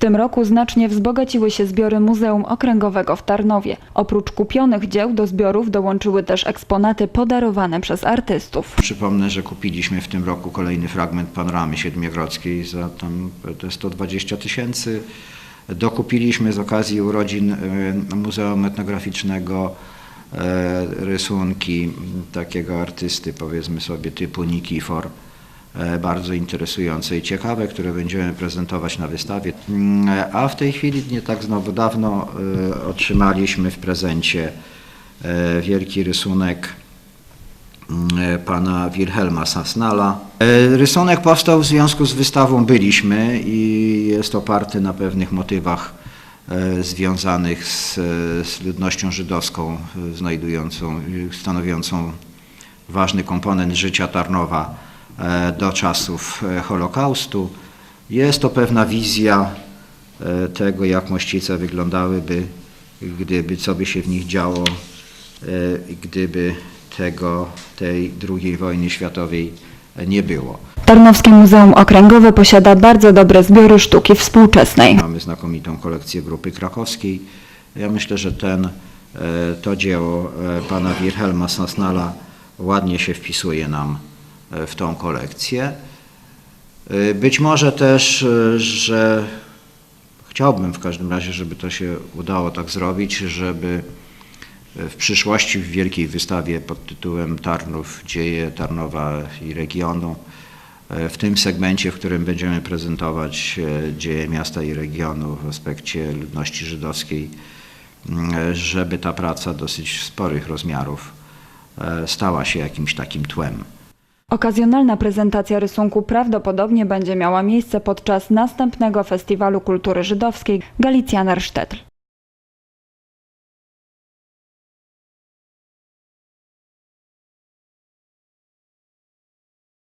tym roku znacznie wzbogaciły się zbiory Muzeum Okręgowego w Tarnowie. Oprócz kupionych dzieł do zbiorów dołączyły też eksponaty podarowane przez artystów. Przypomnę, że kupiliśmy w tym roku kolejny fragment panoramy siedmiogrodzkiej za tam te 120 tysięcy. Dokupiliśmy z okazji urodzin e, Muzeum Etnograficznego e, rysunki takiego artysty, powiedzmy sobie, typu Nikifor. E, Bardzo interesujące i ciekawe, które będziemy prezentować na wystawie. Mm, A w tej chwili, nie tak znowu dawno, e, otrzymaliśmy w prezencie e, wielki rysunek e, pana Wilhelma Sasnala. Rysunek powstał w związku z wystawą Byliśmy i jest oparty na pewnych motywach związanych z, z ludnością żydowską, znajdującą, stanowiącą ważny komponent życia Tarnowa do czasów e, Holokaustu. Jest to pewna wizja e, tego, jak Mościce wyglądałyby, gdyby, co by się w nich działo, e, gdyby tego, tej II wojny światowej nie było. Tarnowskie Muzeum Okręgowe posiada bardzo dobre zbiory sztuki współczesnej. Mamy znakomitą kolekcję grupy krakowskiej. Ja myślę, że ten, e, to dzieło e, pana Wilhelma Sasnala ładnie się wpisuje nam e, w tą kolekcję. E, Być może też, e, że chciałbym w każdym razie, żeby to się udało tak zrobić, żeby w przyszłości w wielkiej wystawie pod tytułem Tarnów, dzieje Tarnowa i regionu, e, w tym segmencie, w którym będziemy prezentować e, dzieje miasta i regionu w aspekcie ludności żydowskiej, m, e, żeby ta praca dosyć sporych rozmiarów e, stała się jakimś takim tłem. Okazjonalna prezentacja rysunku prawdopodobnie będzie miała miejsce podczas następnego Festiwalu Kultury Żydowskiej Galicjaner Sztetl.